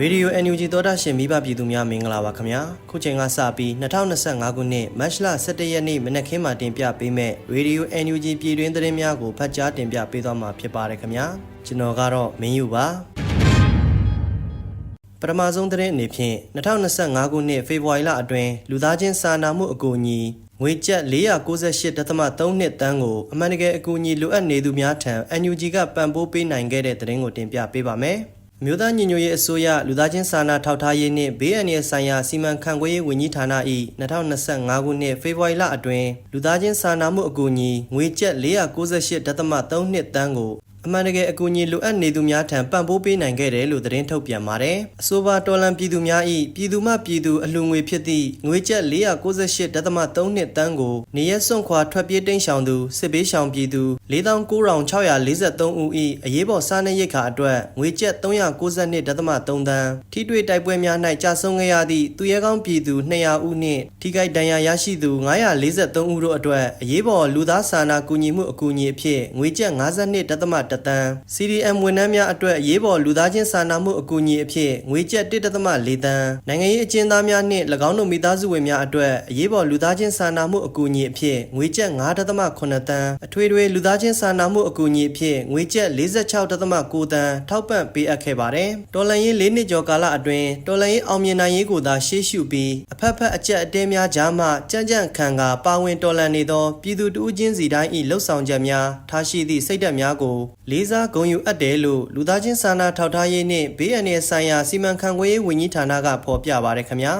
ရေဒီယို NUG သောတာရှင်မိဘပြည်သူများမင်္ဂလာပါခင်ဗျာခုချိန်ကစပြီး2025ခုနှစ်မတ်လ17ရက်နေ့မနက်ခင်းမှာတင်ပြပေးမဲ့ရေဒီယို NUG ပြည်တွင်းသတင်းများကိုဖတ်ကြားတင်ပြပေးသွားမှာဖြစ်ပါတယ်ခင်ဗျာကျွန်တော်ကတော့မင်းယူပါပထမဆုံးသတင်းအနေဖြင့်2025ခုနှစ်ဖေဖော်ဝါရီလအတွင်းလူသားချင်းစာနာမှုအကူအညီငွေကျပ်498.3နှစ်တန်းကိုအမှန်တကယ်အကူအညီလိုအပ်နေသူများထံ NUG ကပံ့ပိုးပေးနိုင်ခဲ့တဲ့သတင်းကိုတင်ပြပေးပါမယ်။ မြို့သားညီညွတ်ရေးအစိုးရလူသားချင်းစာနာထောက်ထားရေးနှင့်ဘေးအန္တရာယ်ဆိုင်ရာစီမံခန့်ခွဲရေးဝန်ကြီးဌာန၏2025ခုနှစ်ဖေဖော်ဝါရီလအတွင်းလူသားချင်းစာနာမှုအကူအညီငွေကျပ်498.3နှစ်တန်းကို အမှန်တကယ်အကူအညီလိုအပ်နေသူများထံပံ့ပိုးပေးနိုင်ခဲ့တယ်လို့သတင်းထုတ်ပြန်ပါတယ်။အဆိုပါတော်လန်ပြည်သူများ၏ပြည်သူမှပြည်သူအလှူငွေဖြစ်သည့်ငွေကျပ်498.3နှစ်တန်းကိုနေရက်စွန့်ခွာထွက်ပြေးတိမ်းရှောင်သူစစ်ဘေးရှောင်ပြည်သူ49,643ဦး၏အရေးပေါ်စားနပ်ရိက္ခာအတွက်ငွေကျပ်392.3တန်းထိတွေ့တိုက်ပွဲများ၌ကြာဆုံးခဲ့ရသည့်သူရဲကောင်းပြည်သူ200ဦးနှင့်ထိခိုက်ဒဏ်ရာရရှိသူ943ဦးတို့အတွက်အရေးပေါ်လူသားစာနာကူညီမှုအကူအညီအဖြစ်ငွေကျပ်52.1တန်း CDM ဝန်ထမ်းများအတွက်အရေးပေါ်လူသားချင်းစာနာမှုအကူအညီအဖြစ်ငွေကျပ်1.4တန်းနိုင်ငံရေးအကျဉ်းသားများနှင့်၎င်းတို့မိသားစုဝင်များအတွက်အရေးပေါ်လူသားချင်းစာနာမှုအကူအညီအဖြစ်ငွေကျပ်9.8တန်းအထွေထွေလူသားချင်းစာနာမှုအကူအညီအဖြစ်ငွေကျပ်46.9တန်းထောက်ပံ့ပေးအပ်ခဲ့ပါတယ်တော်လန်ရေး၄နှစ်ကျော်ကာလအတွင်းတော်လန်ရေးအောင်မြင်နိုင်ရေးကိုသာရှေ့ရှုပြီးအဖက်ဖက်အကြက်အတဲများကြားမှကြံ့ကြံ့ခံကာပါဝင်တော်လန်နေသောပြည်သူတဦးချင်းစီတိုင်း၏လှုပ်ဆောင်ချက်များထားရှိသည့်စိတ်ဓာတ်များကိုလေးစားဂုဏ်ယူအပ်တယ်လို့လူသားချင်းစာနာထောက်ထားရေးနှင့်ဘေးအန္တရာယ်ဆိုင်ရာစီမံခန့်ခွဲရေးဝန်ကြီးဌာနကဖော်ပြပါရခင်ဗျာ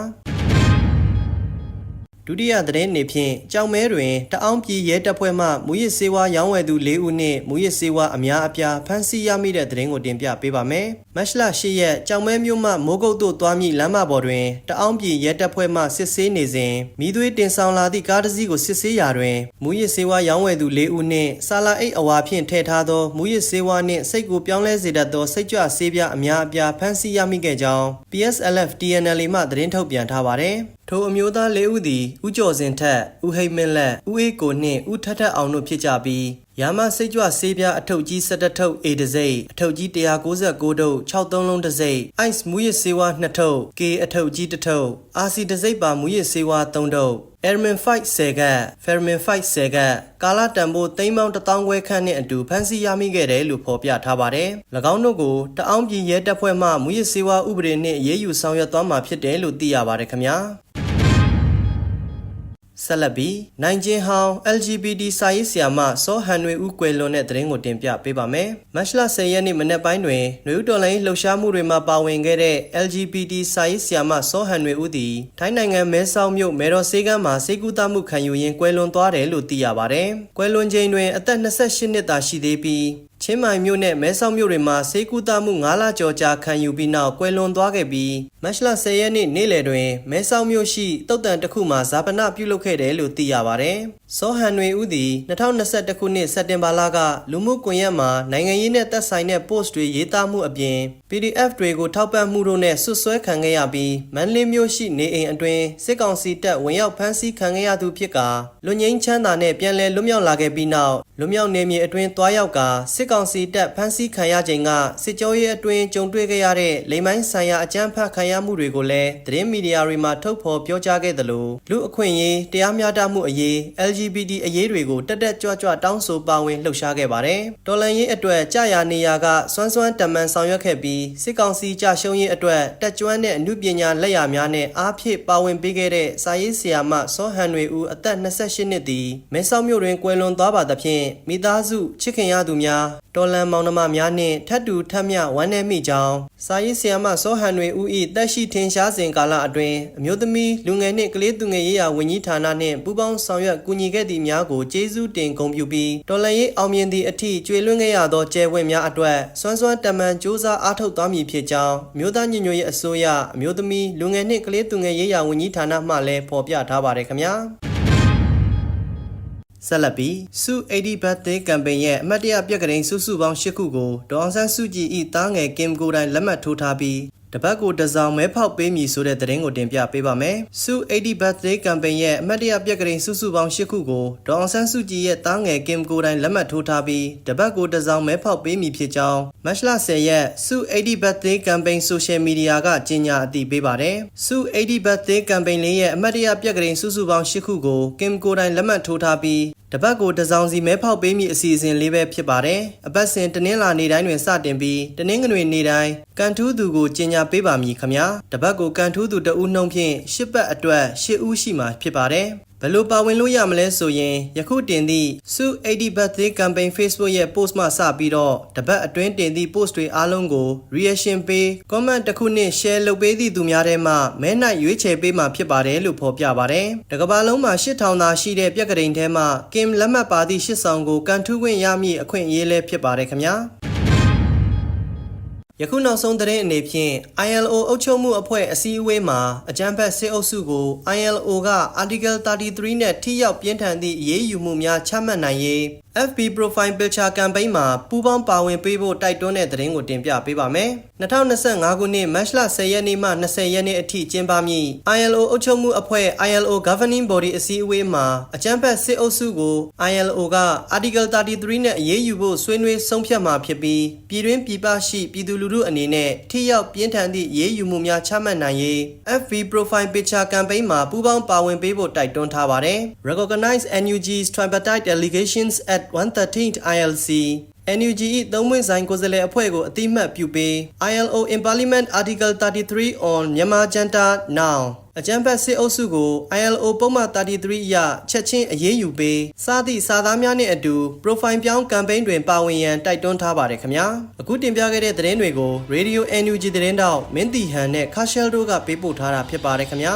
ဒုတိယသတင်းအနေဖြင့်ကြောင်မဲတွင်တအောင်းပြည်ရဲတပ်ဖွဲ့မှမူရစ်စေဝါရောင်းဝယ်သူ၄ဦးနှင့်မူရစ်စေဝါအများအပြားဖမ်းဆီးရမိတဲ့သတင်းကိုတင်ပြပေးပါမယ်။ မတ်လ၈ရက်ကြောင်မဲမြို့မှမိုးကုတ်သို့သွားမည့်လမ်းမပေါ်တွင်တအောင်းပြည်ရဲတပ်ဖွဲ့မှစစ်ဆေးနေစဉ်မိသွေးတင်ဆောင်လာသည့်ကားတစ်စီးကိုစစ်ဆေးရာတွင်မူရစ်စေဝါရောင်းဝယ်သူ၄ဦးနှင့်ဆာလာအိတ်အဝါဖြင့်ထည့်ထားသောမူရစ်စေဝါနှင့်စိတ်ကိုပြောင်းလဲစေတတ်သောစိတ်ကြွဆေးပြားအများအပြားဖမ်းဆီးရမိခဲ့ကြောင်း PSLF TNL မှသတင်းထုတ်ပြန်ထားပါသည်။ထိုအမျိုးသား၄ဦးသည်ဦးကျော်စင်ထက်ဦးဟိတ်မင်းလက်ဦးအေးကိုနှင့်ဦးထက်ထက်အောင်တို့ဖြစ်ကြပြီး ရာမစိတ်ကြွဆေးပြားအထုပ်ကြီး17ထုပ် A တစ်စိမ့်အထုပ်ကြီး196ထုပ်63လုံးတစ်စိမ့် ice မူရစ်ဆေးဝါး2ထုပ် K အထုပ်ကြီးတစ်ထုပ် RC တစ်စိမ့်ပါမူရစ်ဆေးဝါး3ထုပ် Airman Fight 10ကတ် Fermin Fight 10ကတ်ကာလာတန်ဖိုးသိန်းပေါင်း1000ခွဲခန့်နဲ့အတူဖမ်းဆီးရမိခဲ့တယ်လို့ဖော်ပြထားပါတယ်။၎င်းတို့ကိုတအောင်းပြည်ရဲတပ်ဖွဲ့မှမူရစ်ဆေးဝါးဥပဒေနှင့်အရေးယူဆောင်ရွက်သွားမှာဖြစ်တယ်လို့သိရပါတယ်ခင်ဗျာ။ ဆက်လက်ပြီးနိုင်ကျင်းဟောင်း LGBT စာရေးဆရာမစောဟန်နွေဦးကွယ်လွန်တဲ့သတင်းကိုတင်ပြပေးပါမယ်။မတ်လ10ရက်နေ့မနက်ပိုင်းတွင်နွေဦးတော်လိုင်းလှုပ်ရှားမှုတွေမှာပါဝင်ခဲ့တဲ့ LGBT စာရေးဆရာမစောဟန်နွေဦးသည်ထိုင်းနိုင်ငံမဲဆောက်မြို့မဲတော်စေကမ်းမှာစိတ်ကူးတမှုခံယူရင်းကွယ်လွန်သွားတယ်လို့သိရပါတယ်။ကွယ်လွန်ချိန်တွင်အသက်28နှစ်သာရှိသေးပြီးချင်းမိုင်မြို့နဲ့မဲဆောက်မြို့တွေမှာဆေးကုသမှု9လကျော်ကြာခံယူပြီးနောက်ကွယ်လွန်သွားခဲ့ပြီးမတ်လ10ရက်နေ့နေ့လယ်တွင်မဲဆောက်မြို့ရှိတုတ်တန်တစ်ခုမှာဇာပနပြုလုပ်ခဲ့တယ်လို့သိရပါတယ်။စောဟန်နွေဦးသည်2021ခုနှစ်စက်တင်ဘာလကလူမှုကွန်ရက်မှာနိုင်ငံရေးနဲ့သက်ဆိုင်တဲ့ post တွေရေးသားမှုအပြင် PDF တွေကိုထောက်ပံ့မှုတို့နဲ့ဆွဆွဲခံခဲ့ရပြီးမန္တလေးမြို့ရှိနေအိမ်အတွင်းစစ်ကောင်စီတပ်ဝင်ရောက်ဖမ်းဆီးခံခဲ့ရသူဖြစ်ကာလူငင်းချမ်းသာနဲ့ပြန်လည်လွတ်မြောက်လာခဲ့ပြီးနောက်လွတ်မြောက်နေမြေအတွင်းတွားရောက်ကာစစ်ကောင်စီတပ်ဖမ်းဆီးခံရချိန်ကစစ်ကြောရေးအတွင်းကြုံတွေ့ခဲ့ရတဲ့လိမ်မိုင်းဆိုင်ရာအကြမ်းဖက်ခံရမှုတွေကိုလည်းသတင်းမီဒီယာတွေမှာထုတ်ဖော်ပြောကြားခဲ့သလိုလူအခွင့်အရေးတရားမျှတမှုအရေး LGBT အရေးတွေကိုတက်တက်ကြွကြွတောင်းဆိုပါဝင်လှုပ်ရှားခဲ့ပါတယ်။တော်လန်ရေးအတွက်ကြာရနေရာကစွမ်းစွမ်းတမန်ဆောင်ရွက်ခဲ့ပြီးစစ်ကောင်စီကြရှုံးရေးအတွက်တက်ကြွတဲ့အမှုပညာလက်ရာများနဲ့အားဖြည့်ပါဝင်ပေးခဲ့တဲ့စာရေးဆရာမစောဟန်တွေဦးအသက်28နှစ်သည်မဲဆောက်မြို့တွင်ကွယ်လွန်သွားပါသဖြင့်မိသားစုချစ်ခင်ရသူများတော်လန်မောင်နှမများနှင့်ထပ်တူထပ်မျှဝမ်းနည်းမိကြောင်းစာရေးဆရာမစောဟန်တွေဦး၏တက်ရှိထင်ရှားစဉ်ကာလအတွင်းအမျိုးသမီးလူငယ်နှင့်ကလေးသူငယ်ရေးရာဝန်ကြီးဌာနနှင့်ပူးပေါင်းဆောင်ရွက်ကူညီခဲ့သည့်များကိုကျေးဇူးတင်ဂုဏ်ပြုပြီးတော်လန်ရေးအောင်မြင်သည့်အထိကျွေလွှင့်ခဲ့ရသောကျယ်ဝင့်များအတွက်စွမ်းစွမ်းတမန်စ조사အားထုတ်သွားမည်ဖြစ်ကြောင်းမြို့သားညညရေးအစိုးရအမျိုးသမီးလူငယ်နှင့်ကလေးသူငယ်ရေးရာဝန်ကြီးဌာနမှလည်းဖော်ပြထားပါတယ်ခင်ဗျာ ဆက်လက်ပြီးစု80 birthday campaign ရဲ့အမတ်တရပြက်ကလေးစုစုပေါင်း၈ခုကိုဒေါအောင်ဆန်းစုကြည်ဤတားငယ်ကင်ကိုတိုင်လက်မှတ်ထိုးထားပြီး တတပတ်ကိုတစ်စောင်မဲဖောက်ပေးမည်ဆိုတဲ့သတင်းကိုတင်ပြပေးပါမယ်။စု80 birthday campaign ရဲ့အမှတ်တရပြက်ကလေးစုစုပေါင်း၈ခုကိုဒေါအောင်ဆန်းစုကြည်ရဲ့တားငယ်ကင်ကိုတိုင်းလက်မှတ်ထိုးထားပြီးတပတ်ကိုတစ်စောင်မဲဖောက်ပေးမည်ဖြစ်ကြောင်းမတ်လ10ရက်စု80 birthday campaign social media ကကြေညာအတည်ပြုပါတယ်။စု80 birthday campaign လေးရဲ့အမှတ်တရပြက်ကလေးစုစုပေါင်း၈ခုကိုကင်ကိုတိုင်းလက်မှတ်ထိုးထားပြီး တပတ်ကိုတစ်စောင်စီမဲဖောက်ပေးမည့်အစီအစဉ်လေးပဲဖြစ်ပါတယ်။အပတ်စဉ်တနင်္လာနေ့တိုင်းတွင်စတင်ပြီးတနင်္ဂနွေနေ့တိုင်းကန်ထူးသူကိုကြီးညာပေးပါမည်ခမညာ။တပတ်ကိုကန်ထူးသူတဦးနှုံဖြင့်၈ပတ်အတွက်၈ဦးရှိမှာဖြစ်ပါတယ်။ဘ ယ်လိုပါဝင်လို့ရမလဲဆိုရင်ယခုတင်သည့်စု80 birthday campaign Facebook ရဲ့ post မှစပြီးတော့တပတ်အတွင်းတင်သည့် post တွေအားလုံးကို reaction ပေး comment တစ်ခုနဲ့ share လုပ်ပေးသည့်သူများထဲမှမဲနိုင်ရွေးချယ်ပေးမှာဖြစ်ပါတယ်လို့ဖော်ပြပါတယ်။တကဘာလုံးမှာ8000သာရှိတဲ့ပြက်ကလေးထဲမှာ Kim လက်မှတ်ပါသည့်8ဆောင်ကိုကန်ထူးခွင့်ရမည့်အခွင့်အရေးလည်းဖြစ်ပါတယ်ခင်ဗျာ။ ယခုနောက်ဆုံးသတင်းအနေဖြင့် ILO အုပ်ချုပ်မှုအဖွဲ့အစည်းအဝေးမှာအကြံဖက်စစ်အုပ်စုကို ILO က Article 33နဲ့ထိရောက်ပြင်းထန်သည့်အရေးယူမှုများချမှတ်နိုင်ရေး FB Profile Picture Campaign မှာပူးပေါင်းပါဝင်ပေးဖို့တိုက်တွန်းတဲ့သတင်းကိုတင်ပြပေးပါမယ်။2025ခုနှစ်မတ်လ10ရက်နေ့မှ20ရက်နေ့အထိကျင်းပမည့် ILO အုပ်ချုပ်မှုအဖွဲ့ ILO Governing Body အစည်းအဝေးမှာအကြံဖက်စစ်အုပ်စုကို ILO က Article 33နဲ့အရေးယူဖို့ဆွေးနွေးဆုံးဖြတ်မှာဖြစ်ပြီးပြည်တွင်းပြည်ပရှိပြည်သူလူထုအနေနဲ့ထိရောက်ပြင်းထန်သည့်အရေးယူမှုများချမှတ်နိုင်ရေး FB Profile Picture Campaign မှာပူးပေါင်းပါဝင်ပေးဖို့တိုက်တွန်းထားပါတယ်။ Recognize NUG's tripartite delegations at 113th ILC NUG ၏သုံးမွင့်ဆိုင်ကိုယ်စားလှယ်အဖွဲ့ကိုအတိမတ်ပြုပေး ILO in Parliament Article 33 on Myanmar Junta now အကြံဖက်စစ်အုပ်စုကို ILO ပုံမှန်33အရချက်ချင်းအရေးယူပေးစားသည့်စာသားများနဲ့အတူ profile ပြောင်း campaign တွင်ပါဝင်ရန်တိုက်တွန်းထားပါတယ်ခင်ဗျာအခုတင်ပြခဲ့တဲ့သတင်းတွေကို Radio NUG သတင်းတောက်မင်းတီဟန်နဲ့ Cashel တို့ကပေးပို့ထားတာဖြစ်ပါတယ်ခင်ဗျာ